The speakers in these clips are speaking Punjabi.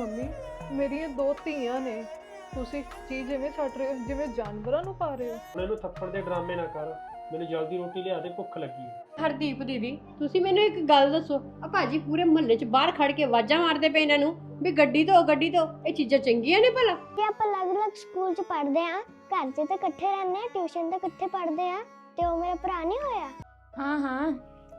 ਮੰਮੀ ਮੇਰੀਆਂ ਦੋ ਧੀਆਂ ਨੇ। ਤੁਸੀਂ ਚੀਜ਼ ਜਿਵੇਂ ਛੱਡ ਰਹੇ ਹੋ ਜਿਵੇਂ ਜਾਨਵਰਾਂ ਨੂੰ ਪਾ ਰਹੇ ਹੋ। ਹੁਣ ਇਹਨੂੰ ਥੱਪੜ ਦੇ ਡਰਾਮੇ ਨਾ ਕਰ। ਮੈਨੂੰ ਜਲਦੀ ਰੋਟੀ ਲਿਆ ਦੇ ਭੁੱਖ ਲੱਗੀ ਹੈ। ਹਰਦੀਪ ਦੀਦੀ ਤੁਸੀਂ ਮੈਨੂੰ ਇੱਕ ਗੱਲ ਦੱਸੋ। ਆ ਭਾਜੀ ਪੂਰੇ ਮੁਹੱਲੇ 'ਚ ਬਾਹਰ ਖੜ ਕੇ ਆਵਾਜ਼ਾਂ ਮਾਰਦੇ ਪਏ ਇਹਨਾਂ ਨੂੰ ਵੀ ਗੱਡੀ ਤੋਂ ਗੱਡੀ ਤੋਂ ਇਹ ਚੀਜ਼ਾਂ ਚੰਗੀਆਂ ਨੇ ਭਲਾ? ਕਿ ਆਪਾਂ ਅਲੱਗ-ਅਲੱਗ ਸਕੂਲ 'ਚ ਪੜ੍ਹਦੇ ਆ ਘਰ 'ਚ ਤਾਂ ਇਕੱਠੇ ਰਹਿੰਦੇ ਆ ਟਿਊਸ਼ਨ ਤੇ ਇਕੱਠੇ ਪੜ੍ਹਦੇ ਆ ਤੇ ਉਹ ਮੇਰਾ ਭਰਾ ਨਹੀਂ ਹੋਇਆ? ਹਾਂ ਹਾਂ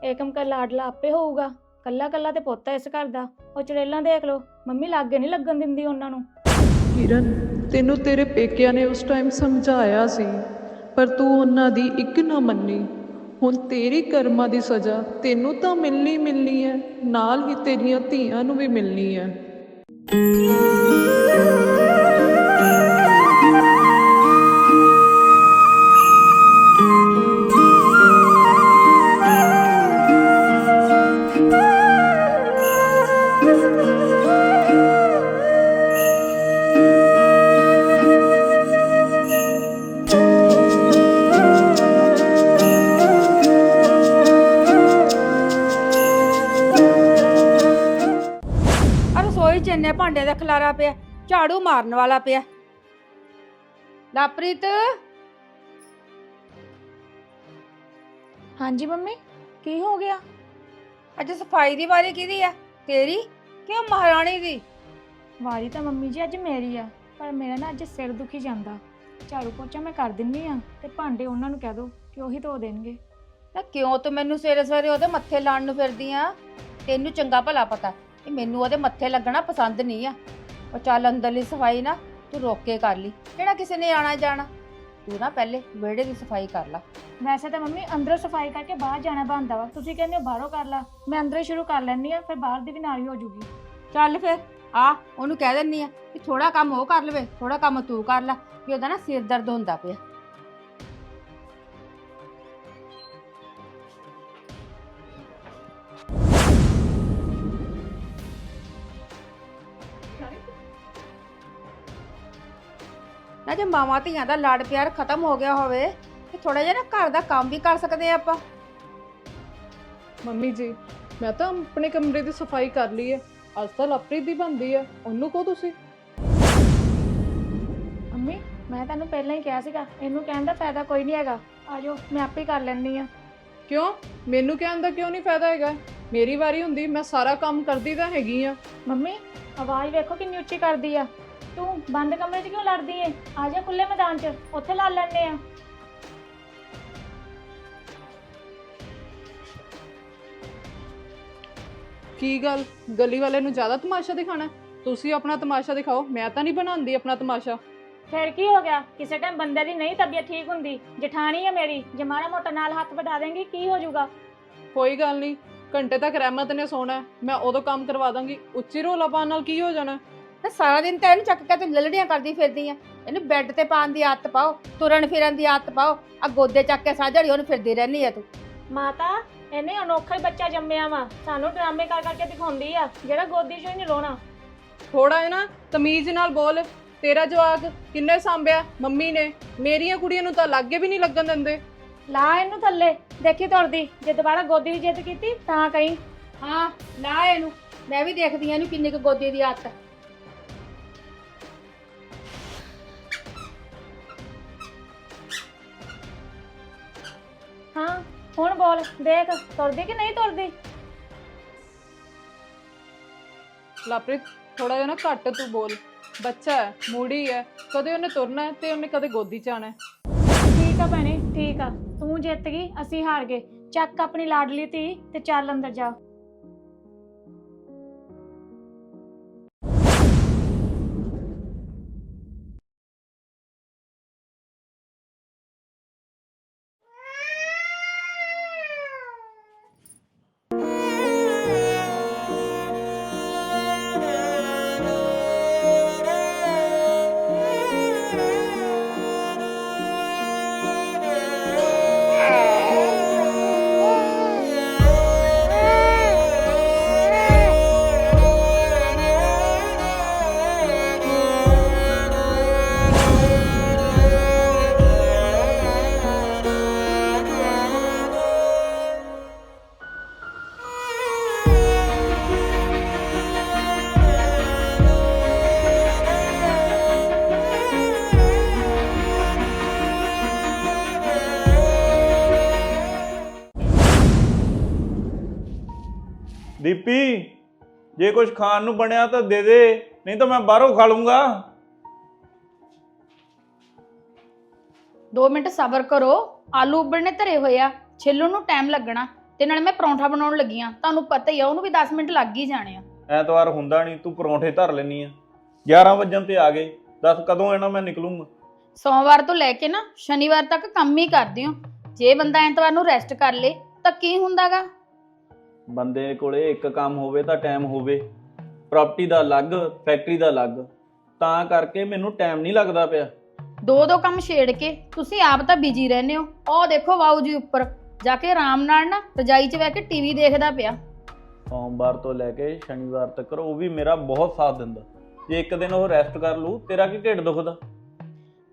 ਏਕਮ ਕਾ ਲਾਡਲਾ ਆਪੇ ਹੋਊਗਾ। ਕੱਲਾ ਕੱਲਾ ਤੇ ਪੁੱਤ ਹੈ ਇਸ ਘਰ ਦਾ, ਉਹ ਚੜੇਲਾਂ ਦੇਖ ਲਓ, ਮੰਮੀ ਲਾਗੇ ਨਹੀਂ ਲੱਗਣ ਦਿੰਦੀ ਉਹਨਾਂ ਨੂੰ। ਕਿਰਨ, ਤੈਨੂੰ ਤੇਰੇ ਪੇਕਿਆਂ ਨੇ ਉਸ ਟਾਈਮ ਸਮਝਾਇਆ ਸੀ, ਪਰ ਤੂੰ ਉਹਨਾਂ ਦੀ ਇੱਕ ਨਾ ਮੰਨੀ। ਹੁਣ ਤੇਰੀ ਕਰਮਾਂ ਦੀ ਸਜ਼ਾ ਤੈਨੂੰ ਤਾਂ ਮਿਲਣੀ ਮਿਲਣੀ ਹੈ, ਨਾਲ ਹੀ ਤੇਰੀਆਂ ਧੀਆਂ ਨੂੰ ਵੀ ਮਿਲਣੀ ਹੈ। ਭਾਂਡੇ ਦਾ ਖਲਾਰਾ ਪਿਆ ਝਾੜੂ ਮਾਰਨ ਵਾਲਾ ਪਿਆ। ਲਾਪ੍ਰੀਤ? ਹਾਂਜੀ ਮੰਮੀ ਕੀ ਹੋ ਗਿਆ? ਅੱਜ ਸਫ਼ਾਈ ਦੀ ਵਾਰੀ ਕਿਹਦੀ ਆ? ਤੇਰੀ ਕਿਉਂ ਮਹਾਰਾਣੀ ਦੀ? ਵਾਰੀ ਤਾਂ ਮੰਮੀ ਜੀ ਅੱਜ ਮੇਰੀ ਆ ਪਰ ਮੇਰਾ ਨਾ ਅੱਜ ਸਿਰ ਦੁਖੀ ਜਾਂਦਾ। ਝਾੜੂ ਪੋਚਾ ਮੈਂ ਕਰ ਦਿੰਨੀ ਆ ਤੇ ਭਾਂਡੇ ਉਹਨਾਂ ਨੂੰ ਕਹਿ ਦੋ ਕਿ ਉਹੀ ਧੋ ਦੇਣਗੇ। ਨਾ ਕਿਉਂ ਤੂੰ ਮੈਨੂੰ ਸਵੇਰੇ ਸਵੇਰੇ ਉਹਦੇ ਮੱਥੇ ਲਾਣ ਨੂੰ ਫਿਰਦੀ ਆ? ਤੈਨੂੰ ਚੰਗਾ ਭਲਾ ਪਤਾ। ਕਿ ਮੈਨੂੰ ਉਹਦੇ ਮੱਥੇ ਲੱਗਣਾ ਪਸੰਦ ਨਹੀਂ ਆ। ਉਹ ਚੱਲ ਅੰਦਰਲੀ ਸਫ਼ਾਈ ਨਾ ਤੂੰ ਰੋਕ ਕੇ ਕਰ ਲਈ। ਕਿਹੜਾ ਕਿਸੇ ਨੇ ਆਣਾ ਜਾਣਾ? ਤੂੰ ਨਾ ਪਹਿਲੇ ਵਿਹੜੇ ਦੀ ਸਫ਼ਾਈ ਕਰ ਲੈ। ਵੈਸੇ ਤਾਂ ਮੰਮੀ ਅੰਦਰੋਂ ਸਫ਼ਾਈ ਕਰਕੇ ਬਾਹਰ ਜਾਣਾ ਬਣਦਾ ਵਾ। ਤੁਸੀਂ ਕਹਿੰਦੇ ਹੋ ਬਾਹਰੋਂ ਕਰ ਲਾ। ਮੈਂ ਅੰਦਰੋਂ ਹੀ ਸ਼ੁਰੂ ਕਰ ਲੈਣੀ ਆ ਫਿਰ ਬਾਹਰ ਦੀ ਵੀ ਨਾਲ ਹੀ ਹੋ ਜੂਗੀ। ਚੱਲ ਫਿਰ ਆ ਉਹਨੂੰ ਕਹਿ ਦਿੰਨੀ ਆ ਕਿ ਥੋੜਾ ਕੰਮ ਉਹ ਕਰ ਲਵੇ ਥੋੜਾ ਕੰਮ ਤੂੰ ਕਰ ਲੈ ਕਿ ਉਹਦਾ ਨਾ ਸਿਰ ਦਰਦ ਹੁੰਦਾ ਪਿਆ। ਨਾ ਜੇ ਮਾਵਾਂ ਧੀਆਂ ਦਾ ਲਾਡ ਪਿਆਰ ਖਤਮ ਹੋ ਗਿਆ ਹੋਵੇ ਤੇ ਥੋੜਾ ਜਿਹਾ ਨਾ ਘਰ ਦਾ ਕੰਮ ਵੀ ਕਰ ਸਕਦੇ ਆ ਆਪਾਂ। ਮੰਮੀ ਜੀ ਮੈਂ ਤਾਂ ਆਪਣੇ ਕਮਰੇ ਦੀ ਸਫ਼ਾਈ ਕਰ ਲਈ ਹੈ। ਅੱਜ ਤਾਂ ਲਪਰੀ ਦੀ ਬੰਦੀ ਹੈ। ਉਹਨੂੰ ਕਹੋ ਤੁਸੀਂ। ਮੰਮੀ ਮੈਂ ਤੁਹਾਨੂੰ ਪਹਿਲਾਂ ਹੀ ਕਿਹਾ ਸੀਗਾ ਇਹਨੂੰ ਕਹਿਣ ਦਾ ਫਾਇਦਾ ਕੋਈ ਨਹੀਂ ਹੈਗਾ। ਆਜੋ ਮੈਂ ਆਪੇ ਕਰ ਲੈਣੀ ਆ ਕਿਉਂ? ਮੈਨੂੰ ਕਹਿਣ ਦਾ ਕਿਉਂ ਨਹੀਂ ਫਾਇਦਾ ਹੈਗਾ? ਮੇਰੀ ਵਾਰੀ ਹੁੰਦੀ ਮੈਂ ਸਾਰਾ ਕੰਮ ਕਰਦੀ ਤਾਂ ਹੈਗੀ ਆ ਮੰਮੀ ਆਵਾਜ਼ ਵੇਖੋ ਕਿੰਨੀ ਉੱਚੀ ਕਰਦੀ ਆ। ਤੂੰ ਬੰਦ ਕਮਰੇ 'ਚ ਕਿਉਂ ਲੜਦੀ ਏ? ਆ ਜਾ ਖੁੱਲੇ ਮੈਦਾਨ 'ਚ ਉੱਥੇ ਲੜ ਲੈਣੇ ਆ। ਕੀ ਗੱਲ? ਗਲੀ ਵਾਲੇ ਨੂੰ ਜ਼ਿਆਦਾ ਤਮਾਸ਼ਾ ਦਿਖਾਣਾ? ਤੁਸੀਂ ਆਪਣਾ ਤਮਾਸ਼ਾ ਦਿਖਾਓ ਮੈਂ ਤਾਂ ਨਹੀਂ ਬਣਾਉਂਦੀ ਆਪਣਾ ਤਮਾਸ਼ਾ। ਫਿਰ ਕੀ ਹੋ ਗਿਆ? ਕਿਸੇ ਟਾਈਮ ਬੰਦੇ ਦੀ ਨਹੀਂ ਤਬੀਅਤ ਠੀਕ ਹੁੰਦੀ ਜਠਾਣੀ ਹੈ ਮੇਰੀ ਜੇ ਮਾੜਾ ਮੋਟਾ ਨਾਲ ਹੱਥ ਵਟਾ ਦੇਂਗੀ ਕੀ ਹੋ ਜਾਊਗਾ? ਕੋਈ ਗੱਲ ਨਹੀਂ ਘੰਟੇ ਤੱਕ ਰਹਿਮਤ ਨੇ ਸੋਣਾ ਹੈ, ਮੈਂ ਉਦੋਂ ਕੰਮ ਕਰਵਾ ਦਾਂਗੀ ਉੱਚੀ ਰੋਲਾ ਪਾਉਣ ਨਾਲ ਕੀ ਹੋ ਜਾਣਾ? ਤੇ ਸਾਰਾ ਦਿਨ ਤਾਂ ਇਹਨੂੰ ਚੱਕ ਕੇ ਤੂੰ ਲਲੜੀਆਂ ਕਰਦੀ ਫਿਰਦੀ ਆ। ਇਹਨੂੰ ਬੈੱਡ ਤੇ ਪਾਉਣ ਦੀ ਆਦਤ ਪਾਓ ਤੁਰਨ ਫਿਰਨ ਦੀ ਆਦਤ ਪਾਓ ਆ ਗੋਦੇ ਚੱਕ ਕੇ ਸਾਜੜੀ ਉਹਨੂੰ ਫਿਰਦੀ ਰਹਿੰਦੀ ਆ ਤੂੰ। ਮਾਤਾ ਇਹਨੇ ਅਨੋਖਾ ਹੀ ਬੱਚਾ ਜੰਮਿਆ ਵਾ। ਸਾਨੂੰ ਡਰਾਮੇ ਕਰ ਕਰਕੇ ਦਿਖਾਉਂਦੀ ਆ ਜਿਹੜਾ ਗੋਦੀ 'ਚੋਂ ਹੀ ਨਹੀਂ ਰੋਣਾ। ਥੋੜਾ ਹੈ ਨਾ ਤਮੀਜ਼ ਨਾਲ ਬੋਲ ਤੇਰਾ ਜਵਾਕ ਕਿੰਨੇ ਸਾਂਭਿਆ? ਮੰਮੀ ਨੇ ਮੇਰੀਆਂ ਕੁੜੀਆਂ ਨੂੰ ਤਾਂ ਲਾਗੇ ਵੀ ਨਹੀਂ ਲੱਗਣ ਦਿੰਦੇ। ਲਾ ਇਹਨੂੰ ਥੱਲੇ ਦੇਖੀ ਤੁਰਦੀ ਜੇ ਦੁਬਾਰਾ ਗੋਦੀ ਦੀ ਜਿੱਦ ਕੀਤੀ ਤਾਂ ਕਹੀਂ। ਹਾਂ ਲਾ ਇਹਨੂੰ। ਮੈਂ ਵੀ ਦੇਖਦੀ ਆ ਇਹਨੂੰ ਕਿੰਨੀ ਕੁ ਗੋਦੇ ਦੀ ਆਦਤ। ਆ। ਹਾਂ ਹੁਣ ਬੋਲ ਦੇਖ ਤੁਰਦੀ ਕਿ ਨਹੀਂ ਤੁਰਦੀ? ਲਾਪ੍ਰਿਤ ਥੋੜਾ ਜਿਹਾ ਨਾ ਘੱਟ ਤੂੰ ਬੋਲ। ਬੱਚਾ ਹੈ ਮੂੜੀ ਹੈ ਕਦੇ ਉਹਨੇ ਤੁਰਨਾ ਹੈ ਤੇ ਉਹਨੇ ਕਦੇ ਗੋਦੀ ਚ ਆਣਾ ਠੀਕ ਆ ਭੈਣੇ ਠੀਕ ਆ ਤੂੰ ਜਿੱਤ ਗਈ ਅਸੀਂ ਹਾਰ ਗਏ। ਚੱਕ ਆਪਣੀ ਲਾਡਲੀ ਧੀ ਤੇ ਚੱਲ ਅੰਦਰ ਜਾ। ਦੀਪੀ ਜੇ ਕੁਝ ਖਾਣ ਨੂੰ ਬਣਿਆ ਤਾਂ ਦੇ ਦੇ ਨਹੀਂ ਤਾਂ ਮੈਂ ਬਾਹਰੋਂ ਖਾ ਲੂੰਗਾ 2 ਮਿੰਟ ਸਬਰ ਕਰੋ ਆਲੂ ਉਬਲਣੇ ਧਰੇ ਹੋਏ ਆ ਛਿੱਲਣ ਨੂੰ ਟਾਈਮ ਲੱਗਣਾ ਤੇ ਨਾਲ ਮੈਂ ਪਰੌਂਠਾ ਬਣਾਉਣ ਲੱਗੀ ਆ ਤੁਹਾਨੂੰ ਪਤਾ ਹੀ ਆ ਉਹਨੂੰ ਵੀ 10 ਮਿੰਟ ਲੱਗ ਹੀ ਜਾਣੇ ਆ। ਐਤਵਾਰ ਹੁੰਦਾ ਨਹੀਂ ਤੂੰ ਪਰੌਂਠੇ ਧਰ ਲੈਨੀ ਆ। 11 ਵਜਣ ਤੇ ਆ ਗਏ ਦੱਸ ਕਦੋਂ ਇਹਨਾਂ ਮੈਂ ਨਿਕਲੂੰਗਾ? ਸੋਮਵਾਰ ਤੋਂ ਲੈ ਕੇ ਨਾ ਸ਼ਨੀਵਾਰ ਤੱਕ ਕੰਮ ਹੀ ਕਰਦੇ ਹੋ ਜੇ ਬੰਦਾ ਐਤਵਾਰ ਨੂੰ ਰੈਸਟ ਕਰ ਲੇ ਤਾਂ ਕੀ ਹੁੰਦਾਗਾ? ਬੰਦੇ ਕੋਲੇ ਇੱਕ ਕੰਮ ਹੋਵੇ ਤਾਂ ਟਾਈਮ ਹੋਵੇ। ਪ੍ਰਾਪਰਟੀ ਦਾ ਅਲੱਗ ਫੈਕਟਰੀ ਦਾ ਅਲੱਗ। ਤਾਂ ਕਰਕੇ ਮੈਨੂੰ ਟਾਈਮ ਨਹੀਂ ਲੱਗਦਾ ਪਿਆ। ਦੋ ਦੋ ਕੰਮ ਛੇੜ ਕੇ ਤੁਸੀਂ ਆਪ ਤਾਂ ਬਿਜ਼ੀ ਰਹਿੰਦੇ ਹੋ। ਉਹ ਦੇਖੋ ਵਾਊ ਜੀ ਉੱਪਰ। ਜਾ ਕੇ ਆਰਾਮ ਨਾਲ ਨਾ ਰਜਾਈ 'ਚ ਬਹਿ ਕੇ ਟੀਵੀ ਦੇਖਦਾ ਪਿਆ। ਸੋਮਵਾਰ ਤੋਂ ਲੈ ਕੇ ਸ਼ਨੀਵਾਰ ਤੱਕ ਉਹ ਵੀ ਮੇਰਾ ਬਹੁਤ ਸਾਥ ਦਿੰਦਾ। ਜੇ ਇੱਕ ਦਿਨ ਉਹ ਰੈਸਟ ਕਰ ਲੂ ਤੇਰਾ ਕੀ ਢਿੱਡ ਦੁਖਦਾ?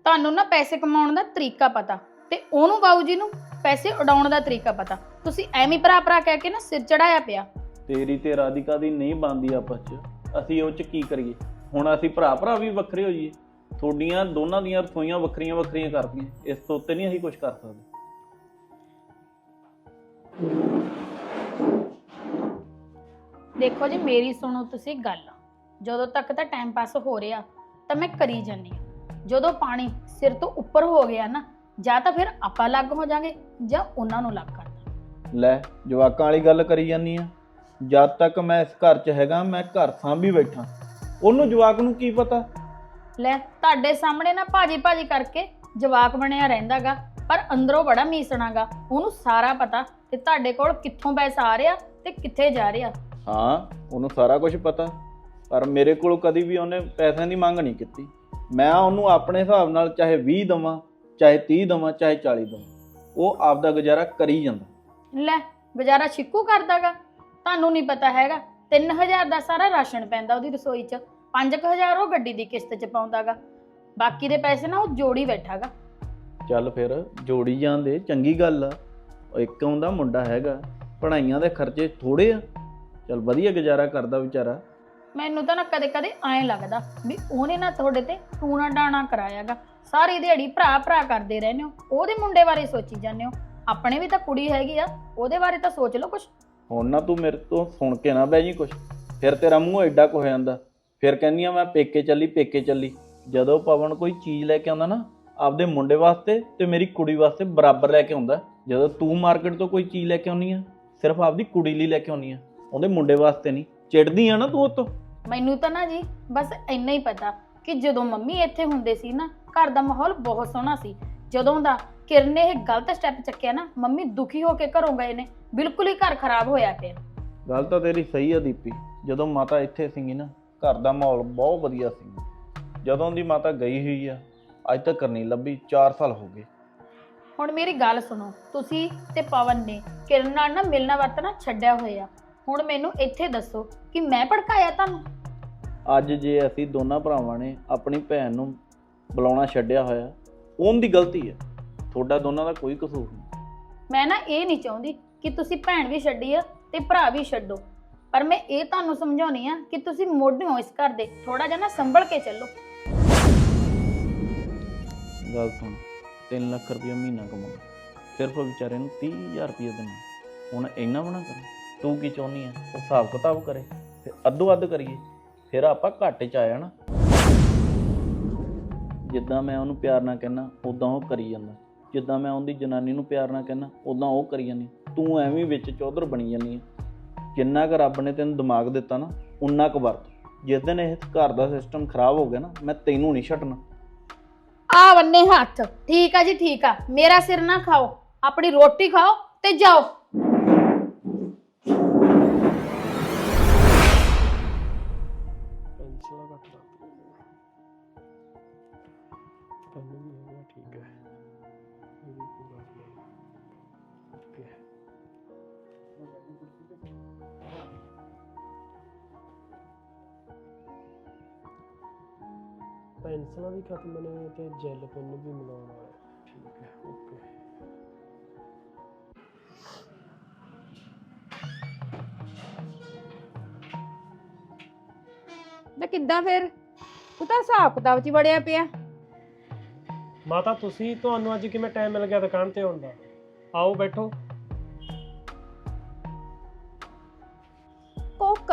ਤੁਹਾਨੂੰ ਨਾ ਪੈਸੇ ਕਮਾਉਣ ਦਾ ਤਰੀਕਾ ਪਤਾ। ਤੇ ਉਹਨੂੰ ਬਾਊ ਜੀ ਨੂੰ ਪੈਸੇ ਉਡਾਉਣ ਦਾ ਤਰੀਕਾ ਪਤਾ। ਤੁਸੀਂ ਐਵੇਂ ਭਰਾ ਭਰਾ ਕਹਿ ਕੇ ਨਾ ਸਿਰ ਚੜਾਇਆ ਪਿਆ। ਤੇਰੀ ਤੇ ਰਾਧਿਕਾ ਦੀ ਨਹੀਂ ਬਣਦੀ ਆਪਸ ਚ। ਅਸੀਂ ਉਹ ਚ ਕੀ ਕਰੀਏ? ਹੁਣ ਅਸੀਂ ਭਰਾ ਭਰਾ ਵੀ ਵੱਖਰੇ ਹੋਈਏ। ਤੁਹਾਡੀਆਂ ਦੋਨਾਂ ਦੀਆਂ ਰਸੋਈਆਂ ਵੱਖਰੀਆਂ ਵੱਖਰੀਆਂ ਕਰਦੀਆਂ ਇਸ ਤੋਂ ਉੱਤੇ ਨਹੀਂ ਅਸੀਂ ਕੁਝ ਕਰ ਸਕਦੇ। ਦੇਖੋ ਜੀ ਮੇਰੀ ਸੁਣੋ ਤੁਸੀਂ ਗੱਲ। ਜਦੋਂ ਤੱਕ ਤਾਂ ਟਾਈਮ ਪਾਸ ਹੋ ਰਿਹਾ ਤਾਂ ਮੈਂ ਕਰੀ ਜਾਂਦੀ ਹਾਂ। ਜਦੋਂ ਪਾਣੀ ਸਿਰ ਤੋਂ ਉੱਪਰ ਹੋ ਗਿਆ ਨਾ ਜਾਂ ਤਾਂ ਫਿਰ ਆਪਾਂ ਲੱਗ ਹੋ ਜਾਾਂਗੇ ਜਾਂ ਉਹਨਾਂ ਨੂੰ ਲੱਗ ਕਰਨਾ ਲੈ ਜਵਾਕਾਂ ਵਾਲੀ ਗੱਲ ਕਰੀ ਜਾਂਦੀ ਆ। ਜਦ ਤੱਕ ਮੈਂ ਇਸ ਘਰ 'ਚ ਹੈਗਾ ਮੈਂ ਘਰ ਸਾਂਭੀ ਬੈਠਾ। ਉਹਨੂੰ ਜਵਾਕ ਨੂੰ ਕੀ ਪਤਾ? ਲੈ ਤੁਹਾਡੇ ਸਾਹਮਣੇ ਨਾ ਭਾਜੀ ਭਾਜੀ ਕਰਕੇ ਜਵਾਕ ਬਣਿਆ ਰਹਿੰਦਾਗਾ ਪਰ ਅੰਦਰੋਂ ਬੜਾ ਮੀਸਣਾਗਾ। ਉਹਨੂੰ ਸਾਰਾ ਪਤਾ ਤੇ ਤੁਹਾਡੇ ਕੋਲ ਕਿੱਥੋਂ ਪੈਸਾ ਆ ਰਿਹਾ ਤੇ ਕਿੱਥੇ ਜਾ ਰਿਹਾ। ਹਾਂ ਉਹਨੂੰ ਸਾਰਾ ਕੁਝ ਪਤਾ। ਪਰ ਮੇਰੇ ਕੋਲ ਕਦੀ ਵੀ ਉਹਨੇ ਪੈਸਿਆਂ ਦੀ ਮੰਗ ਨਹੀਂ ਕੀਤੀ। ਮੈਂ ਉਹਨੂੰ ਆਪਣੇ ਹਿਸਾਬ ਨਾਲ ਚਾਹੇ 20 ਦਵਾਂ ਚਾਹੇ 30 ਦਵਾਂ ਚਾਹੇ 40 ਦਵਾਂ। ਉਹ ਆਪਦਾ ਗੁਜ਼ਾਰਾ ਕਰੀ ਜਾਂਦਾ। ਲੈ ਗੁਜ਼ਾਰਾ ਛਿੱਕੂ ਕਰਦਾਗਾ। ਤੁਹਾਨੂੰ ਨਹੀਂ ਪਤਾ ਹੈਗਾ 3000 ਦਾ ਸਾਰਾ ਰਾਸ਼ਨ ਪੈਂਦਾ ਉਹਦੀ ਰਸੋਈ 'ਚ। 5000 ਉਹ ਗੱਡੀ ਦੀ ਕਿਸ਼ਤ 'ਚ ਪਾਉਂਦਾਗਾ। ਬਾਕੀ ਦੇ ਪੈਸੇ ਨਾ ਉਹ ਜੋੜੀ ਬੈਠਾਗਾ। ਚੱਲ ਫਿਰ ਜੋੜੀ ਜਾਂਦੇ ਚੰਗੀ ਗੱਲ ਆ। ਉਹ ਇੱਕ ਉਹਦਾ ਮੁੰਡਾ ਹੈਗਾ ਪੜਾਈਆਂ ਦੇ ਖਰਚੇ ਥੋੜੇ ਆ। ਚੱਲ ਵਧੀਆ ਗੁਜ਼ਾਰਾ ਕਰਦਾ ਵਿਚਾਰਾ। ਮੈਨੂੰ ਤਾਂ ਨਾ ਕਦੇ ਕਦੇ ਐਂ ਲੱਗਦਾ ਵੀ ਉਹਨੇ ਨਾ ਤੁਹਾਡੇ ਤੇ ਟੂਣਾ ਡਾਣਾ ਕਰਾਇਆਗਾ। ਸਾਰੀ ਦਿਹਾੜੀ ਭਰਾ ਭਰਾ ਕਰਦੇ ਰਹਿੰਦੇ ਹੋ, ਉਹਦੇ ਮੁੰਡੇ ਬਾਰੇ ਸੋਚੀ ਜਾਂਦੇ ਹੋ। ਆਪਣੇ ਵੀ ਤਾਂ ਕੁੜੀ ਹੈਗੀ ਆ, ਉਹਦੇ ਬਾਰੇ ਤਾਂ ਸੋਚ ਲਓ ਕੁਛ। ਹੁਣ ਨਾ ਤੂੰ ਮੇਰੇ ਤੋਂ ਸੁਣ ਕੇ ਨਾ ਬਹਿ ਜੀ ਕੁਛ। ਫਿਰ ਤੇਰਾ ਮੂੰਹ ਐਡਾ ਕੁ ਹੋ ਜਾਂਦਾ। ਫਿਰ ਕਹਿੰਦੀ ਆ, ਮੈਂ ਪੇਕੇ ਚੱਲੀ ਪੇਕੇ ਚੱਲੀ। ਜਦੋਂ ਪਵਨ ਕੋਈ ਚੀਜ਼ ਲੈ ਕੇ ਆਉਂਦਾ ਨਾ, ਆਪਦੇ ਮੁੰਡੇ ਵਾਸਤੇ ਤੇ ਮੇਰੀ ਕੁੜੀ ਵਾਸਤੇ ਬਰਾਬਰ ਲੈ ਕੇ ਆਉਂਦਾ। ਜਦੋਂ ਤੂੰ ਮਾਰਕੀਟ ਤੋਂ ਕੋਈ ਚੀਜ਼ ਲੈ ਕੇ ਆਉਣੀ ਆ, ਸਿਰਫ ਆਪਦੀ ਕੁੜੀ ਲਈ ਲੈ ਕੇ ਆਉਣੀ ਆ, ਉਹਦੇ ਮੁੰਡੇ ਵਾਸਤੇ ਨਹੀਂ। ਚਿੜਦੀ ਆ ਨਾ ਤੂੰ ਉਹ ਤੋਂ ਮੈਨੂੰ ਤਾਂ ਨਾ ਜੀ ਬਸ ਇੰਨਾ ਹੀ ਪਤਾ ਕਿ ਜਦੋਂ ਮੰਮੀ ਇੱਥੇ ਹੁੰਦੇ ਸੀ ਨਾ ਘਰ ਦਾ ਮਾਹੌਲ ਬਹੁਤ ਸੋਹਣਾ ਸੀ। ਜਦੋਂ ਦਾ ਕਿਰਨ ਨੇ ਇਹ ਗਲਤ ਸਟੈਪ ਚੱਕਿਆ ਨਾ ਮੰਮੀ ਦੁਖੀ ਹੋ ਕੇ ਘਰੋਂ ਗਏ ਨੇ ਬਿਲਕੁਲ ਹੀ ਘਰ ਖਰਾਬ ਹੋਇਆ ਪਿਆ। ਗੱਲ ਤਾਂ ਤੇਰੀ ਸਹੀ ਆ ਦੀਪੀ ਜਦੋਂ ਮਾਤਾ ਇੱਥੇ ਸੀਗੀ ਨਾ ਘਰ ਦਾ ਮਾਹੌਲ ਬਹੁਤ ਵਧੀਆ ਸੀ। ਜਦੋਂ ਦੀ ਮਾਤਾ ਗਈ ਹੋਈ ਆ ਅੱਜ ਤੱਕ ਨਹੀਂ ਲੱਭੀ 4 ਸਾਲ ਹੋ ਗਏ। ਹੁਣ ਮੇਰੀ ਗੱਲ ਸੁਣੋ ਤੁਸੀਂ ਤੇ ਪਵਨ ਨੇ ਕਿਰਨ ਨਾਲ ਨਾ ਮਿਲਣਾ ਵਰਤਣਾ ਛੱਡਿਆ ਹੋਇਆ। ਹੁਣ ਮੈਨੂੰ ਇੱਥੇ ਦੱਸੋ ਕਿ ਮੈਂ ਭੜਕਾਇਆ ਤੁਹਾਨੂੰ? ਅੱਜ ਜੇ ਅਸੀਂ ਦੋਨਾਂ ਭਰਾਵਾਂ ਨੇ ਆਪਣੀ ਭੈਣ ਨੂੰ ਬੁਲਾਉਣਾ ਛੱਡਿਆ ਹੋਇਆ ਉਹਨ ਦੀ ਗਲਤੀ ਹੈ। ਤੁਹਾਡਾ ਦੋਨਾਂ ਦਾ ਕੋਈ ਕਸੂਰ ਨਹੀਂ। ਮੈਂ ਨਾ ਇਹ ਨਹੀਂ ਚਾਹੁੰਦੀ ਕਿ ਤੁਸੀਂ ਭੈਣ ਵੀ ਛੱਡੀ ਆ ਤੇ ਭਰਾ ਵੀ ਛੱਡੋ। ਪਰ ਮੈਂ ਇਹ ਤੁਹਾਨੂੰ ਸਮਝਾਉਣੀ ਆ ਕਿ ਤੁਸੀਂ ਮੋਢੇ ਹੋ ਇਸ ਘਰ ਦੇ ਥੋੜਾ ਜਿਹਾ ਨਾ ਸੰਭਲ ਕੇ ਚੱਲੋ। ਗੱਲ ਸੁਣ 3 ਲੱਖ ਰੁਪਏ ਮਹੀਨਾ ਕਮਾਉਂਦਾ ਸਿਰਫ ਵਿਚਾਰੇ ਨੂੰ 30000 ਰੁਪਏ ਦੇਣਾ। ਹੁਣ ਇੰਨਾ ਬਣਾ ਕਰ। ਤੂੰ ਕੀ ਚਾਹੁੰਦੀ ਆ? ਉਹ ਹਿਸਾਬ ਕਿਤਾਬ ਕਰੇ ਫਿਰ ਅੱਧੋ ਅੱਧ ਕਰੀਏ। ਫਿਰ ਆਪਾਂ ਘਾਟੇ ਚ ਆ ਜਾਣਾ ਜਿੱਦਾਂ ਮੈਂ ਉਹਨੂੰ ਪਿਆਰ ਨਾਲ ਕਹਿਣਾ ਉਦਾਂ ਉਹ ਕਰੀ ਜਾਂਦਾ। ਜਿੱਦਾਂ ਮੈਂ ਉਹਦੀ ਜਨਾਨੀ ਨੂੰ ਪਿਆਰ ਨਾਲ ਕਹਿਣਾ ਉਦਾਂ ਉਹ ਕਰੀ ਜਾਂਦੀ। ਤੂੰ ਐਵੇਂ ਵਿੱਚ ਚੌਧਰ ਬਣੀ ਜਾਂਦੀ ਆ। ਜਿੰਨਾ ਕੁ ਰੱਬ ਨੇ ਤੈਨੂੰ ਦਿਮਾਗ ਦਿੱਤਾ ਨਾ ਉਨਾ ਕੁ ਵਰਤ। ਜਿਸ ਦਿਨ ਇਹ ਘਰ ਦਾ ਸਿਸਟਮ ਖਰਾਬ ਹੋ ਗਿਆ ਨਾ, ਮੈਂ ਤੈਨੂੰ ਨਹੀਂ ਛੱਡਣਾ। ਆ ਬੰਨੇ ਹੱਥ। ਠੀਕ ਆ ਜੀ, ਠੀਕ ਆ। ਮੇਰਾ ਸਿਰ ਨਾ ਖਾਓ। ਆਪਣੀ ਰੋਟੀ ਖਾਓ ਤੇ ਜਾਓ। ਪੈਨਸਲਾਂ ਵੀ ਖਤਮ ਨੇ ਤੇ ਜੈਲ ਪੈਨ ਵੀ ਮਿਲਾਉਣਾ ਹੈ ਠੀਕ ਹੈ ਓਕੇ। ਤੇ ਕਿੱਦਾਂ ਫਿਰ? ਤੂੰ ਤਾਂ ਹਿਸਾਬ ਕਿਤਾਬ 'ਚ ਹੀ ਵੜਿਆ ਪਿਆ। ਮਾਤਾ ਤੁਸੀਂ ਤੁਹਾਨੂੰ ਅੱਜ ਕਿਵੇਂ ਟਾਈਮ ਮਿਲ ਗਿਆ ਦੁਕਾਨ ਤੇ ਆਉਣ ਦਾ? ਆਓ ਬੈਠੋ।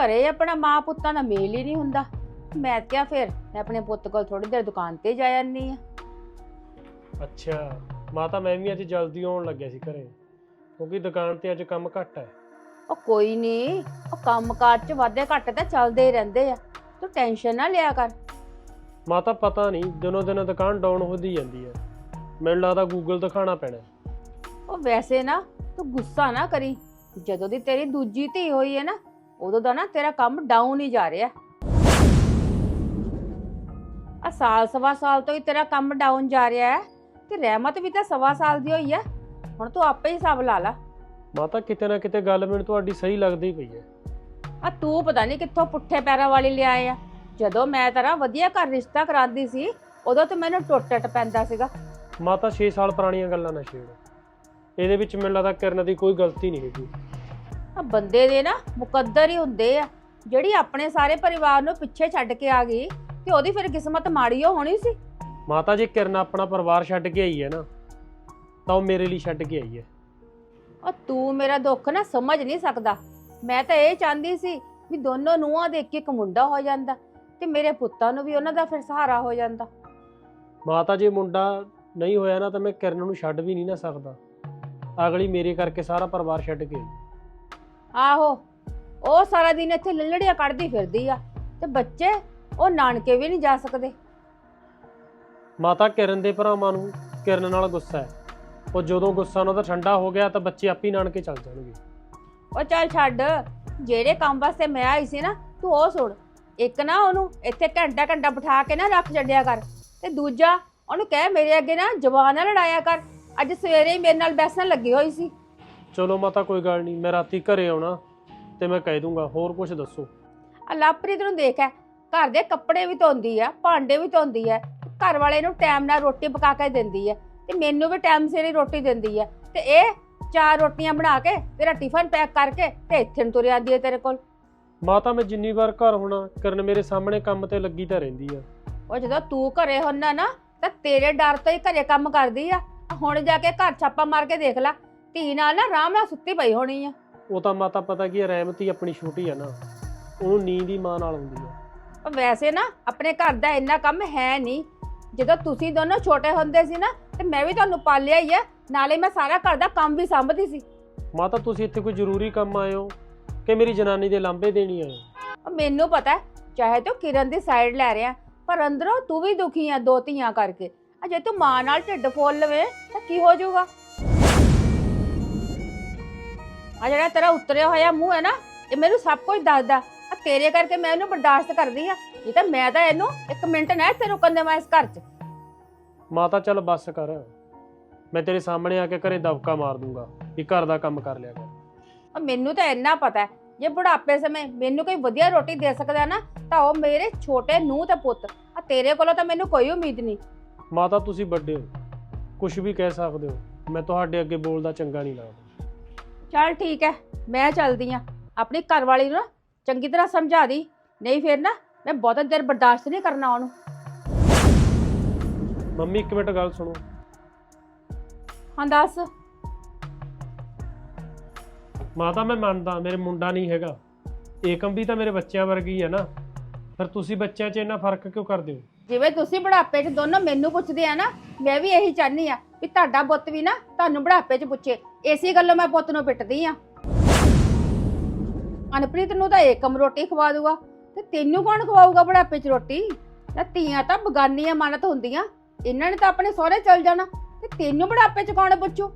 ਘਰੇ ਆਪਣਾ ਮਾਂ ਪੁੱਤਾਂ ਦਾ ਮੇਲ ਹੀ ਨਹੀਂ ਹੁੰਦਾ। ਮੈਂ ਕਿਹਾ ਫਿਰ ਮੈਂ ਆਪਣੇ ਪੁੱਤ ਕੋਲ ਥੋੜੀ ਦੇਰ ਦੁਕਾਨ ਤੇ ਜਾ ਆਨੀ ਆ ਅੱਛਾ ਮਾਤਾ ਮੈਂ ਵੀ ਅੱਜ ਜਲਦੀ ਆਉਣ ਲੱਗਿਆ ਸੀ ਘਰੇ ਕਿਉਂਕਿ ਦੁਕਾਨ ਤੇ ਅੱਜ ਕੰਮ ਘੱਟ ਹੈ। ਉਹ ਕੋਈ ਨਹੀਂ ਉਹ ਕੰਮਕਾਰ ਚ ਵਾਧੇ ਘਾਟੇ ਤਾਂ ਚੱਲਦੇ ਹੀ ਰਹਿੰਦੇ ਆ ਤੂੰ ਟੈਨਸ਼ਨ ਨਾ ਲਿਆ ਕਰ। ਮਾਤਾ ਪਤਾ ਨਹੀਂ ਦਿਨੋਂ ਦਿਨ ਦੁਕਾਨ ਡਾਊਨ ਹੁੰਦੀ ਜਾਂਦੀ ਹੈ। ਮੈਨੂੰ ਲੱਗਦਾ ਗੂਗਲ ਦਿਖਾਣਾ ਪੈਣਾ ਉਹ ਵੈਸੇ ਨਾ ਤੂੰ ਗੁੱਸਾ ਨਾ ਕਰੀ। ਜਦੋਂ ਦੀ ਤੇਰੀ ਦੂਜੀ ਧੀ ਹੋਈ ਹੈ ਨਾ ਉਦੋਂ ਦਾ ਨਾ ਤੇਰਾ ਕੰਮ ਡਾਊਨ ਹੀ ਜਾ ਰਿਹਾ। ਆ ਸਾਲ ਸਵਾ ਸਾਲ ਤੋਂ ਹੀ ਤੇਰਾ ਕੰਮ ਡਾਊਨ ਜਾ ਰਿਹਾ ਹੈ ਤੇ ਰਹਿਮਤ ਵੀ ਤਾਂ ਸਵਾ ਸਾਲ ਦੀ ਹੋਈ ਹੈ। ਹੁਣ ਤੂੰ ਆਪੇ ਹੀ ਹਿਸਾਬ ਲਾ ਲਾ। ਮਾਤਾ ਕਿਤੇ ਨਾ ਕਿਤੇ ਗੱਲ ਮੈਨੂੰ ਤੁਹਾਡੀ ਸਹੀ ਲੱਗਦੀ ਪਈ ਹੈ। ਆ ਤੂੰ ਪਤਾ ਨਹੀਂ ਕਿੱਥੋਂ ਪੁੱਠੇ ਪੈਰਾਂ ਵਾਲੀ ਲਿਆਏ ਆ। ਜਦੋਂ ਮੈਂ ਤੇਰਾ ਵਧੀਆ ਘਰ ਰਿਸ਼ਤਾ ਕਰਾਉਂਦੀ ਸੀ ਉਦੋਂ ਤੇ ਮੈਨੂੰ ਟੁੱਟ ਟੱਟ ਪੈਂਦਾ ਸੀਗਾ। ਮਾਤਾ 6 ਸਾਲ ਪੁਰਾਣੀਆਂ ਗੱਲਾਂ ਨਾ ਛੇੜ। ਇਹਦੇ ਵਿੱਚ ਮੈਨੂੰ ਲੱਗਦਾ ਕਿਰਨ ਦੀ ਕੋਈ ਗਲਤੀ ਨਹੀਂ ਹੈਗੀ। ਆ ਬੰਦੇ ਦੇ ਨਾ ਮੁਕੱਦਰ ਹੀ ਹੁੰਦੇ ਆ। ਜਿਹੜੀ ਆਪਣੇ ਸਾਰੇ ਪਰਿਵਾਰ ਨੂੰ ਪਿੱਛੇ ਛੱਡ ਕੇ ਆ ਗਈ ਤੇ ਉਹਦੀ ਫਿਰ ਕਿਸਮਤ ਮਾੜੀ ਓ ਹੋਣੀ ਸੀ? ਮਾਤਾ ਜੇ ਕਿਰਨ ਆਪਣਾ ਪਰਿਵਾਰ ਛੱਡ ਕੇ ਆਈ ਹੈ ਨਾ ਤਾਂ ਉਹ ਮੇਰੇ ਲਈ ਛੱਡ ਕੇ ਆਈ ਹੈ। ਉਹ ਤੂੰ ਮੇਰਾ ਦੁੱਖ ਨਾ ਸਮਝ ਨਹੀਂ ਸਕਦਾ। ਮੈਂ ਤਾਂ ਇਹ ਚਾਹੁੰਦੀ ਸੀ ਵੀ ਦੋਨੋਂ ਨੂੰਹਾਂ ਦੇ ਇੱਕ ਇੱਕ ਮੁੰਡਾ ਹੋ ਜਾਂਦਾ ਤੇ ਮੇਰੇ ਪੁੱਤਾਂ ਨੂੰ ਵੀ ਉਹਨਾਂ ਦਾ ਫਿਰ ਸਹਾਰਾ ਹੋ ਜਾਂਦਾ। ਮਾਤਾ ਜੇ ਮੁੰਡਾ ਨਹੀਂ ਹੋਇਆ ਨਾ ਤਾਂ ਮੈਂ ਕਿਰਨ ਨੂੰ ਛੱਡ ਵੀ ਨਹੀਂ ਨਾ ਸਕਦਾ। ਅਗਲੀ ਮੇਰੇ ਕਰਕੇ ਸਾਰਾ ਪਰਿਵਾਰ ਛੱਡ ਕੇ ਆਈ। ਆਹੋ ਉਹ ਸਾਰਾ ਦਿਨ ਇੱਥੇ ਲੱਲੜੀਆਂ ਕੱਢਦੀ ਫਿਰਦੀ ਆ ਤੇ ਬੱਚੇ ਉਹ ਨਾਨਕੇ ਵੀ ਨਹੀਂ ਜਾ ਸਕਦੇ। ਮਾਤਾ ਕਿਰਨ ਦੇ ਭਰਾਵਾਂ ਨੂੰ ਕਿਰਨ ਨਾਲ ਗੁੱਸਾ ਹੈ। ਉਹ ਜਦੋਂ ਗੁੱਸਾ ਉਹਨਾਂ ਦਾ ਠੰਡਾ ਹੋ ਗਿਆ ਤਾਂ ਬੱਚੇ ਆਪੇ ਹੀ ਨਾਨਕੇ ਚੱਲ ਜਾਣਗੇ। ਉਹ ਚੱਲ ਛੱਡ ਜਿਹੜੇ ਕੰਮ ਵਾਸਤੇ ਮੈਂ ਆਈ ਸੀ ਨਾ ਤੂੰ ਉਹ ਸੁਣ। ਇੱਕ ਨਾ ਉਹਨੂੰ ਇੱਥੇ ਘੰਟਾ ਘੰਟਾ ਬਿਠਾ ਕੇ ਨਾ ਰੱਖ ਛੱਡਿਆ ਕਰ ਤੇ ਦੂਜਾ ਉਹਨੂੰ ਕਹਿ ਮੇਰੇ ਅੱਗੇ ਨਾ ਜ਼ਬਾਨ ਨਾ ਲੜਾਇਆ ਕਰ। ਅੱਜ ਸਵੇਰੇ ਹੀ ਮੇਰੇ ਨਾਲ ਬੈਸਣ ਲੱਗੀ ਹੋਈ ਸੀ। ਚਲੋ ਮਾਤਾ ਕੋਈ ਗੱਲ ਨਹੀਂ ਮੈਂ ਰਾਤੀ ਘਰੇ ਆਉਣਾ ਤੇ ਮੈਂ ਕਹਿ ਦੂੰਗਾ ਹੋਰ ਕੁਝ ਦੱਸੋ। ਆ ਲਾਪਰੀਤ ਨੂੰ ਦੇਖ ਐ ਘਰ ਦੇ ਕੱਪੜੇ ਵੀ ਧੋਂਦੀ ਆ ਭਾਂਡੇ ਵੀ ਧੋਂਦੀ ਐ ਘਰ ਵਾਲੇ ਨੂੰ ਟਾਈਮ ਨਾਲ ਰੋਟੀ ਪਕਾ ਕੇ ਦਿੰਦੀ ਐ ਤੇ ਮੈਨੂੰ ਵੀ ਟਾਈਮ ਸਿਰ ਹੀ ਰੋਟੀ ਦਿੰਦੀ ਐ ਤੇ ਇਹ ਚਾਰ ਰੋਟੀਆਂ ਬਣਾ ਕੇ ਤੇਰਾ ਟਿਫਨ ਪੈਕ ਕਰਕੇ ਤੇ ਇੱਥੇ ਨੂੰ ਤੁਰ ਆਂਦੀ ਐ ਤੇਰੇ ਕੋਲ। ਮਾਤਾ ਮੈਂ ਜਿੰਨੀ ਵਾਰ ਘਰ ਹੋਣਾ ਕਿਰਨ ਮੇਰੇ ਸਾਹਮਣੇ ਕੰਮ ਤੇ ਲੱਗੀ ਤਾਂ ਰਹਿੰਦੀ ਆ। ਉਹ ਜਦੋਂ ਤੂੰ ਘਰੇ ਹੁੰਨਾ ਨਾ ਤਾਂ ਤੇਰੇ ਡਰ ਤੋਂ ਹੀ ਘਰੇ ਕੰਮ ਕਰਦੀ ਆ। ਹੁਣ ਜਾ ਕੇ ਘਰ ਛਾਪਾ ਮਾਰ ਕੇ ਦੇਖ ਲੈ ਧੀ ਨਾਲ ਨਾ ਆਰਾਮ ਨਾਲ ਸੁੱਤੀ ਪਈ ਹੋਣੀ ਆ। ਉਹ ਤਾਂ ਮਾਤਾ ਪਤਾ ਕੀ ਹੈ ਰਹਿਮਤ ਆਪਣੀ ਛੋਟੀ ਆ ਨਾ। ਉਹਨੂੰ ਨੀਂਦ ਹੀ ਮਾਂ ਨਾਲ ਆਉਂਦੀ ਆ। ਪਰ ਵੈਸੇ ਨਾ ਆਪਣੇ ਘਰ ਦਾ ਇੰਨਾ ਕੰਮ ਹੈ ਨਹੀਂ। ਜਦੋਂ ਤੁਸੀਂ ਦੋਨੋਂ ਛੋਟੇ ਹੁੰਦੇ ਸੀ ਨਾ ਤੇ ਮੈਂ ਵੀ ਤੁਹਾਨੂੰ ਪਾਲਿਆ ਹੀ ਆ। ਨਾਲੇ ਮੈਂ ਸਾਰਾ ਘਰ ਦਾ ਕੰਮ ਵੀ ਸੰਭਦੀ ਸੀ। ਮਾਤਾ ਤੁਸੀਂ ਇੱਥੇ ਕੋਈ ਜ਼ਰੂਰੀ ਕੰਮ ਆਏ ਹੋ ਕਿ ਮੇਰੀ ਜਨਾਨੀ ਦੇ ਲਾਂਬੇ ਦੇਣੀ ਆਏ ਹੋ ਉਹ ਮੈਨੂੰ ਪਤਾ ਹੈ, ਚਾਹੇ ਤੂੰ ਕਿਰਨ ਦੀ ਸਾਈਡ ਲੈ ਰਿਆ ਪਰ ਅੰਦਰੋਂ ਤੂੰ ਵੀ ਦੁਖੀ ਆ ਦੋ ਧੀਆਂ ਕਰਕੇ। ਆ ਜੇ ਤੂੰ ਮਾਂ ਨਾਲ ਢਿੱਡ ਫੋਲ ਲਵੇ ਤਾਂ ਕੀ ਹੋ ਜਾਊਗਾ? ਆ ਜਿਹੜਾ ਤੇਰਾ ਉਤਰਿਆ ਹੋਇਆ ਮੂੰਹ ਹੈ ਨਾ ਇਹ ਮੈਨੂੰ ਸਭ ਕੁਝ ਦੱਸਦਾ। ਆ ਤੇਰੇ ਕਰਕੇ ਮੈਂ ਇਹਨੂੰ ਬਰਦਾਸ਼ਤ ਕਰਦੀ ਆ ਇਹ ਤਾਂ ਮੈਂ ਤਾਂ ਇਹਨੂੰ ਇੱਕ ਮਿੰਟ ਨਾ ਇੱਥੇ ਰੁਕਣ ਦੇਵਾਂ ਇਸ ਘਰ 'ਚ। ਮਾਤਾ ਚੱਲ ਬੱਸ ਕਰ। ਮੈਂ ਤੇਰੇ ਸਾਹਮਣੇ ਆ ਕੇ ਘਰੇ ਦਬਕਾ ਮਾਰ ਦੂੰਗਾ। ਵੀ ਘਰ ਦਾ ਕੰਮ ਕਰ ਲਿਆ ਕਰ। ਆ ਮੈਨੂੰ ਤਾਂ ਇੰਨਾ ਪਤਾ ਹੈ ਜੇ ਬੁਢਾਪੇ ਸਮੇਂ ਮੈਨੂੰ ਕੋਈ ਵਧੀਆ ਰੋਟੀ ਦੇ ਸਕਦਾ ਨਾ ਤਾਂ ਉਹ ਮੇਰੇ ਛੋਟੇ ਨੂੰਹ ਤੇ ਪੁੱਤ। ਆ ਤੇਰੇ ਕੋਲੋਂ ਤਾਂ ਮੈਨੂੰ ਕੋਈ ਉਮੀਦ ਨਹੀਂ। ਮਾਤਾ ਤੁਸੀਂ ਵੱਡੇ ਹੋ। ਕੁਝ ਵੀ ਕਹਿ ਸਕਦੇ ਹੋ। ਮੈਂ ਤੁਹਾਡੇ ਅੱਗੇ ਬੋਲਦਾ ਚੰਗਾ ਨਹੀਂ ਲੱਗਦਾ। ਚੱਲ ਠੀਕ ਹੈ ਮੈਂ ਚੱਲਦੀ ਆ। ਆਪਣੀ ਘਰਵਾਲੀ ਨੂੰ ਨਾ ਚੰਗੀ ਤਰ੍ਹਾਂ ਸਮਝਾ ਦੀ ਨਹੀਂ ਫਿਰ ਨਾ ਮੈਂ ਬਹੁਤਾ ਦੇਰ ਬਰਦਾਸ਼ਤ ਨਹੀਂ ਕਰਨਾ ਉਹਨੂੰ। ਮੰਮੀ ਇੱਕ ਮਿੰਟ ਗੱਲ ਸੁਣੋ। ਹਾਂ ਦੱਸ। ਮਾਤਾ ਮੈਂ ਮੰਨਦਾ ਮੇਰੇ ਮੁੰਡਾ ਨਹੀਂ ਹੈਗਾ। ਏਕਮ ਵੀ ਤਾਂ ਮੇਰੇ ਬੱਚਿਆਂ ਵਰਗੀ ਹੈ ਨਾ। ਫਿਰ ਤੁਸੀਂ ਬੱਚਿਆਂ 'ਚ ਇੰਨਾ ਫ਼ਰਕ ਕਿਉਂ ਕਰਦੇ ਹੋ? ਜਿਵੇਂ ਤੁਸੀਂ ਬੁਢਾਪੇ 'ਚ ਦੋਨੋਂ ਮੈਨੂੰ ਪੁੱਛਦੇ ਆ ਨਾ ਮੈਂ ਵੀ ਇਹੀ ਚਾਹਨੀ ਆ ਵੀ ਤੁਹਾਡਾ ਪੁੱਤ ਵੀ ਨਾ ਤੁਹਾਨੂੰ ਬੁਢਾਪੇ 'ਚ ਪੁੱਛੇ। ਇਸੇ ਗੱਲੋਂ ਮੈਂ ਪੁੱਤ ਨੂੰ ਪਿੱਟਦੀ ਆ। ਅਨਪ੍ਰੀਤ ਨੂੰ ਤਾਂ ਏਕਮ ਰੋਟੀ ਖਵਾ ਦੂਗਾ ਤੇ ਤੈਨੂੰ ਕੌਣ ਖਵਾਊਗਾ ਬੁਢਾਪੇ 'ਚ ਰੋਟੀ? ਨਾ ਧੀਆਂ ਤਾਂ ਬਗਾਨੀਆਂ ਮਾਨਤ ਹੁੰਦੀਆਂ, ਇਹਨਾਂ ਨੇ ਤਾਂ ਆਪਣੇ ਸਹੁਰੇ ਚਲ ਜਾਣਾ, ਤੇ ਤੈਨੂੰ ਬੁਢਾਪੇ 'ਚ ਕੌਣ ਪੁੱਛੂ?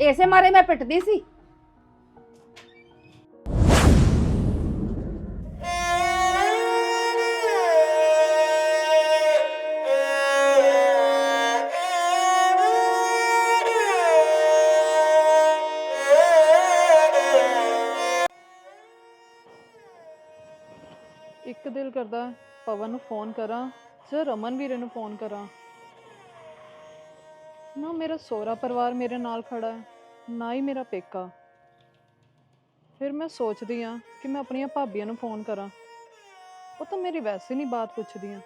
ਇਸੇ ਮਾਰੇ ਮੈਂ ਪਿੱਟਦੀ ਸੀ। ਪਵਨ ਨੂੰ ਫੋਨ ਕਰਾਂ ਜਾਂ ਰਮਨ ਵੀਰੇ ਨੂੰ ਫੋਨ ਕਰਾਂ। ਨਾ ਮੇਰਾ ਸੋਹਰਾ ਪਰਿਵਾਰ ਮੇਰੇ ਨਾਲ ਖੜਾ ਹੈ ਨਾ ਹੀ ਮੇਰਾ ਪੇਕਾ। ਫਿਰ ਮੈਂ ਸੋਚਦੀ ਆ ਕਿ ਮੈਂ ਆਪਣੀਆਂ ਭਾਬੀਆਂ ਨੂੰ ਫੋਨ ਕਰਾਂ। ਉਹ ਤਾਂ ਮੇਰੀ ਵੈਸੇ ਨਹੀਂ ਬਾਤ ਪੁੱਛਦੀਆਂ।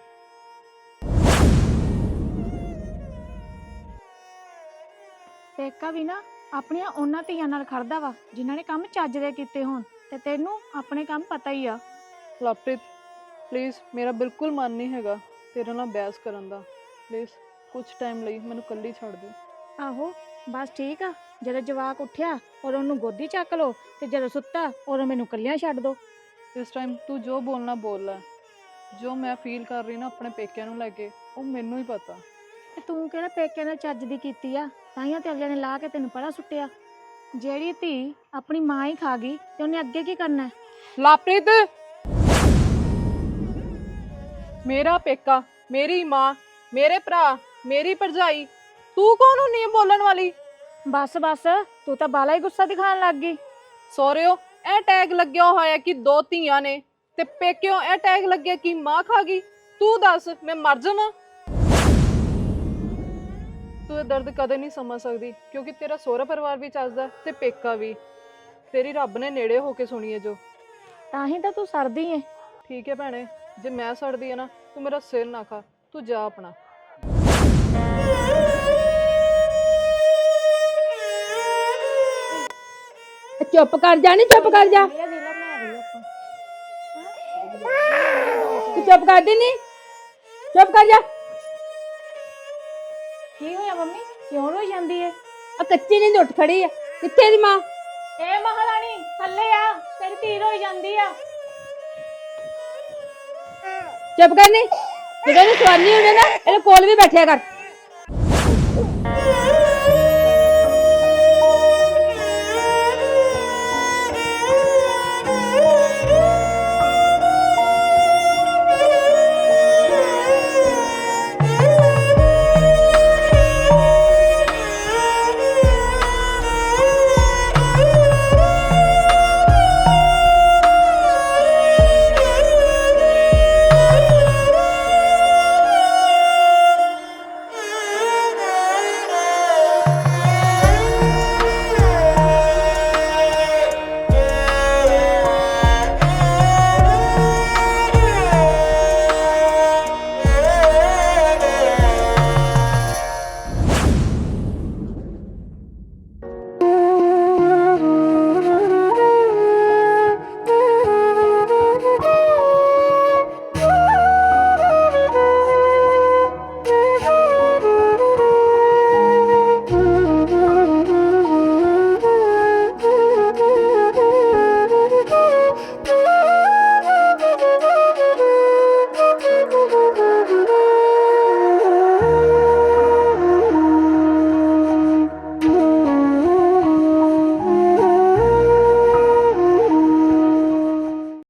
ਪੇਕਾ ਵੀ ਨਾ ਆਪਣੀਆਂ ਉਹਨਾਂ ਧੀਆਂ ਨਾਲ ਖੜਦਾ ਵਾ ਜਿਨ੍ਹਾਂ ਨੇ ਕੰਮ ਚੱਜ ਦੇ ਕੀਤੇ ਹੋਣ ਤੇ ਤੈਨੂੰ ਆਪਣੇ ਕੰਮ ਪਤਾ ਹੀ ਆ। ਲਵਪ੍ਰੀਤ ਪਲੀਜ਼ ਮੇਰਾ ਬਿਲਕੁਲ ਮਨ ਨਹੀਂ ਹੈਗਾ ਤੇਰੇ ਨਾਲ ਬਹਿਸ ਕਰਨ ਦਾ। ਪਲੀਜ਼ ਕੁਝ ਟਾਈਮ ਲਈ ਮੈਨੂੰ ਇਕੱਲੀ ਛੱਡ ਦੇ। ਆਹੋ ਬਸ ਠੀਕ ਆ। ਜਦੋਂ ਜਵਾਕ ਉੱਠਿਆ ਔਰ ਉਹਨੂੰ ਗੋਦੀ ਚੱਕ ਲੋ ਤੇ ਜਦੋਂ ਸੁੱਤਾ ਔਰ ਮੈਨੂੰ ਕੱਲਿਆਂ ਛੱਡ ਦੋ। ਇਸ ਟਾਈਮ ਤੂੰ ਜੋ ਬੋਲਣਾ ਬੋਲ ਲੈ। ਜੋ ਮੈਂ ਫੀਲ ਕਰ ਰਹੀ ਨਾ ਆਪਣੇ ਪੇਕਿਆਂ ਨੂੰ ਲੈ ਕੇ ਉਹ ਮੈਨੂੰ ਹੀ ਪਤਾ। ਤੇ ਤੂੰ ਕਿਹੜਾ ਪੇਕੇ ਨਾਲ ਚੱਜ ਦੀ ਕੀਤੀ ਆ? ਤਾਈਆਂ ਤੇ ਅਗਲੇ ਨੇ ਲਾ ਕੇ ਤੈਨੂੰ ਪੜਾ ਸੁੱਟਿਆ। ਜਿਹੜੀ ਧੀ ਆਪਣੀ ਮਾਂ ਹੀ ਖਾ ਗਈ ਤੇ ਉਹਨੇ ਅੱਗੇ ਕੀ ਕਰਨਾ? ਲਾਪ੍ਰੀਤ! ਮੇਰਾ ਪੇਕਾ ਮੇਰੀ ਮਾਂ ਮੇਰੇ ਭਰਾ ਮੇਰੀ ਭਰਜਾਈ ਤੂੰ ਕੌਣ ਹੁੰਨੀ ਹੈ ਬੋਲਣ ਵਾਲੀ? ਬਸ ਬਸ ਤੂੰ ਤਾਂ ਬਾਲਾ ਹੀ ਗੁੱਸਾ ਦਿਖਾਉਣ ਲੱਗ ਗਈ। ਸੋਰਿਓ ਇਹ ਟੈਗ ਲੱਗਿਆ ਹੋਇਆ ਕਿ ਦੋ ਧੀਆਂ ਨੇ ਤੇ ਪੇਕਿਓ ਇਹ ਟੈਗ ਲੱਗਿਆ ਕਿ ਮਾਂ ਖਾ ਗਈ। ਤੂੰ ਦੱਸ ਮੈਂ ਮਰ ਜਾਵਾਂ? ਤੂੰ ਇਹ ਦਰਦ ਕਦੇ ਨਹੀਂ ਸਮਝ ਸਕਦੀ ਕਿਉਂਕਿ ਤੇਰਾ ਸਹੁਰਾ ਪਰਿਵਾਰ ਵੀ ਚੱਜਦਾ ਤੇ ਪੇਕਾ ਵੀ। ਤੇਰੀ ਰੱਬ ਨੇ ਨੇੜੇ ਹੋ ਕੇ ਸੁਣੀ ਹੈ ਜੋ। ਤਾਂ ਹੀ ਤਾਂ ਤੂੰ ਸਰਦੀ ਏ। ਠੀਕ ਹੈ ਭੈਣੇ। ਜੇ ਮੈਂ ਸੜਦੀ ਆ ਨਾ ਤੂੰ ਮੇਰਾ ਸਿਰ ਨਾ ਖਾ ਤੂੰ ਜਾ ਆਪਣਾ। ਚੁੱਪ ਕਰ ਜਾ ਨੀ ਚੁੱਪ ਕਰ ਜਾ। ਤੂੰ ਚੁੱਪ ਕਰ ਦੇ ਨੀ? ਚੁੱਪ ਕਰ ਜਾ। ਕੀ ਹੋਇਆ ਮੰਮੀ? ਕਿਉਂ ਰੋਈ ਜਾਂਦੀ ਏ? ਆ ਕੱਚੀ ਨੀ ਉੱਠ ਖੜੀ ਆ ਕਿੱਥੇ ਦੀ ਮਾਂ? ਏ ਮਹਾਰਾਣੀ ਥੱਲੇ ਆ ਤੇਰੀ ਧੀ ਰੋਈ ਜਾਂਦੀ ਆ। ਚੁੱਪ ਕਰ ਨੀ। ਜਦੋਂ ਇਹਨੂੰ ਸਵਾਨੀ ਹੁੰਦੇ ਨਾ ਇਹਦੇ ਕੋਲ ਵੀ ਬੈਠਿਆ ਕਰ।